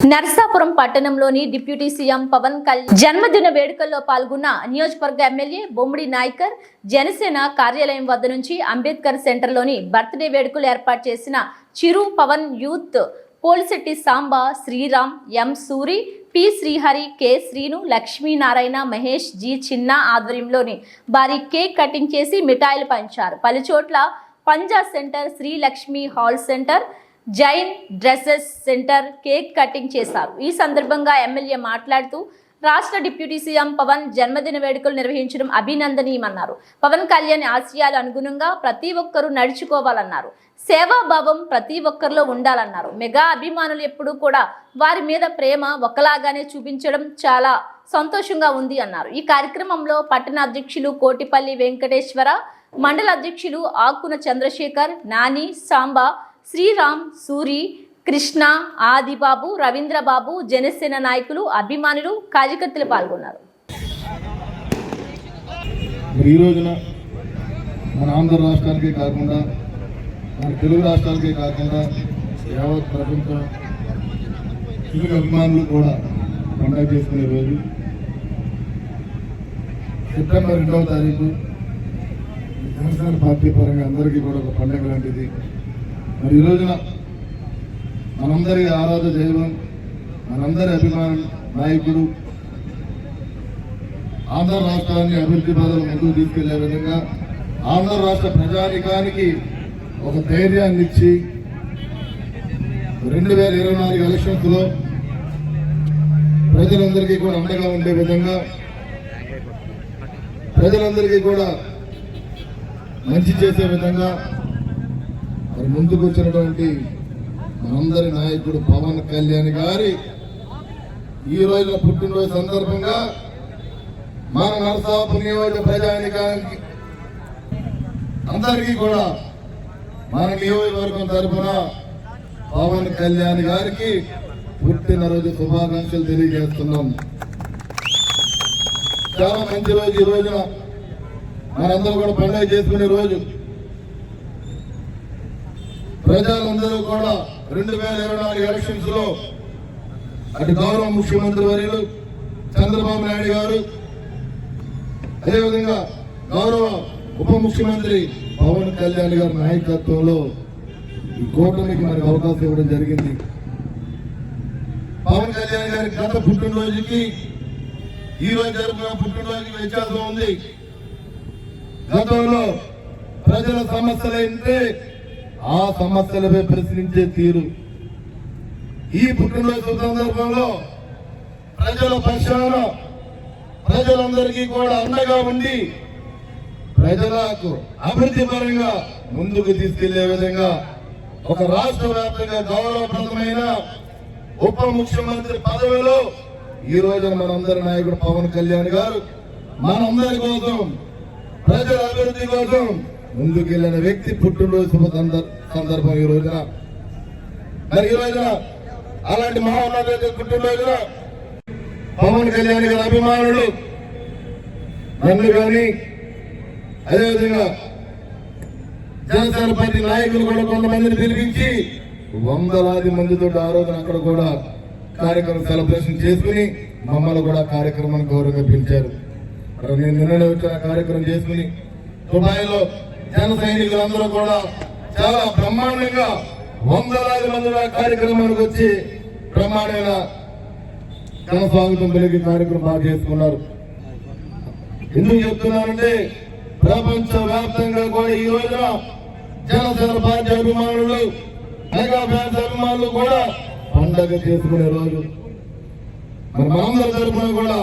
నరసాపురం పట్టణంలోని deputy CM Pawan Kalyan జన్మదిన వేడుకల్లో పాల్గొన్న నియోజకవర్గ ఎమ్మెల్యే బొమ్మిడి నాయకర్ జనసేన కార్యాలయం వద్ద నుంచి అంబేద్కర్ సెంటర్లోని బర్త్డే వేడుకలు ఏర్పాటు చేసిన Chiru Pawan youth Polisetti Samba Sriram M Suri P Srihari K Srinu Lakshminarayana Mahesh G Chinna ఆధ్వర్యంలోని భారీ కేక్ కటింగ్ చేసి మిఠాయిలు పంచారు. పలుచోట్ల Panja centre Sri Lakshmi hall centre Jain dresses centre cake cutting చేశారు. ఈ సందర్భంగా ఎమ్మెల్యే మాట్లాడుతూ రాష్ట్ర డిప్యూటీ సీఎం పవన్ జన్మదిన వేడుకలు నిర్వహించడం అభినందనీయమన్నారు. పవన్ కళ్యాణ్ ఆశయాలు అనుగుణంగా ప్రతి ఒక్కరూ నడుచుకోవాలన్నారు. సేవాభావం ప్రతి ఒక్కరిలో ఉండాలన్నారు. మెగా అభిమానులు ఎప్పుడూ కూడా వారి మీద ప్రేమ ఒకలాగానే చూపించడం చాలా సంతోషంగా ఉంది అన్నారు. ఈ కార్యక్రమంలో పట్టణ అధ్యక్షులు కోటిపల్లి వెంకటేశ్వర మండల అధ్యక్షులు ఆకున చంద్రశేఖర్ నాని సాంబా శ్రీరామ్ సూరి కృష్ణ ఆదిబాబు రవీంద్రబాబు జనసేన నాయకులు అభిమానులు కార్యకర్తలు పాల్గొన్నారు. ఈ రోజున మన ఆంధ్ర రాష్ట్రానికే కాకుండా మన తెలుగు రాష్ట్రాలకే కాకుండా యావత్ ప్రపంచం తెలుగు అభిమానులు కూడా పండుగ చేసుకునే రోజు. సెప్టెంబర్ రెండవ తారీఖు జనసేన పార్టీ పరంగా అందరికీ కూడా ఒక పండుగ లాంటిది. మరి ఈ రోజున మనందరి ఆరాధ దైవం మనందరి అభిమాన నాయకుడు ఆంధ్ర రాష్ట్రాన్ని అభివృద్ధి బాధలు ముందుకు తీసుకెళ్ళే విధంగా ఆంధ్ర రాష్ట్ర ప్రజానికానికి ఒక ధైర్యాన్ని ఇచ్చి రెండు వేల ఇరవై నాలుగు ఎలక్షన్స్లో ప్రజలందరికీ కూడా అండగా ఉండే విధంగా ప్రజలందరికీ కూడా మంచి చేసే విధంగా మరి ముందుకు వచ్చినటువంటి మనందరి నాయకుడు పవన్ కళ్యాణ్ గారి ఈ రోజున పుట్టినరోజు సందర్భంగా మన నరసాపు నియోజక ప్రజానికానికి అందరికీ కూడా మన నియోజకవర్గం తరఫున పవన్ కళ్యాణ్ గారికి పుట్టినరోజు శుభాకాంక్షలు తెలియజేస్తున్నాం. చాలా మంచి రోజు ఈ రోజున. మనందరూ కూడా పండుగ చేసుకునే రోజు. ప్రజలందరూ కూడా రెండు వేల ఇరవై నాలుగు ఎలక్షన్స్లో అటు గౌరవ ముఖ్యమంత్రి వర్యులు చంద్రబాబు నాయుడు గారు అదేవిధంగా గౌరవ ఉప ముఖ్యమంత్రి పవన్ కళ్యాణ్ గారి నాయకత్వంలో ఈ కూటమికి మనకు అవకాశం ఇవ్వడం జరిగింది. పవన్ కళ్యాణ్ గారి గత పుట్టినరోజుకి ఈ రోజు జరుపుకున్న పుట్టినరోజుకి వ్యత్యాసం ఉంది. గతంలో ప్రజల సమస్యలు అయితే ఆ సమస్యలపై ప్రశ్నించే తీరు. ఈ పుట్టినరోజు సందర్భంలో ప్రజల పక్షాన ప్రజలందరికీ కూడా అండగా ఉండి ప్రజలకు అభివృద్ధి పరంగా ముందుకు తీసుకెళ్ళే విధంగా ఒక రాష్ట్ర వ్యాప్తంగా గౌరవప్రదమైన ఉప ముఖ్యమంత్రి పదవిలో ఈ రోజున మనందరి నాయకుడు పవన్ కళ్యాణ్ గారు. మనందరి కోసం ప్రజల అభివృద్ధి కోసం ముందుకెళ్ళిన వ్యక్తి పుట్టినరోజు శుభ సందర్భం ఈ రోజున. మరి ఈ రోజున అలాంటి మహోన్నత పుట్టినరోజున పవన్ కళ్యాణ్ గారి అభిమానులు నన్ను కానీ అదేవిధంగా జనసేన పార్టీ నాయకులు కూడా కొంతమందిని పిలిపించి వందలాది మందితో ఆ రోజున అక్కడ కూడా కార్యక్రమం సెలబ్రేషన్ చేసుకుని మమ్మల్ని కూడా కార్యక్రమాన్ని గౌరవంగా పిలిచారు మరి నేను నిన్న వచ్చిన కార్యక్రమం చేసుకుని దుబాయ్లో జన సైనికులందరూ కూడా చాలా బ్రహ్మాండంగా వందలాది మంది కార్యక్రమానికి వచ్చి బ్రహ్మాండమైన ఘన స్వాగతం పలికి కార్యక్రమం బాగా చేసుకున్నారు. ఎందుకు చెప్తున్నారంటే ప్రపంచ వ్యాప్తంగా కూడా ఈ రోజున జనసేన పార్టీ అభిమానులు మెగా ఫ్యాన్స్ అభిమానులు కూడా పండగ చేసుకునే రోజు. మరి మనందరి తరఫున కూడా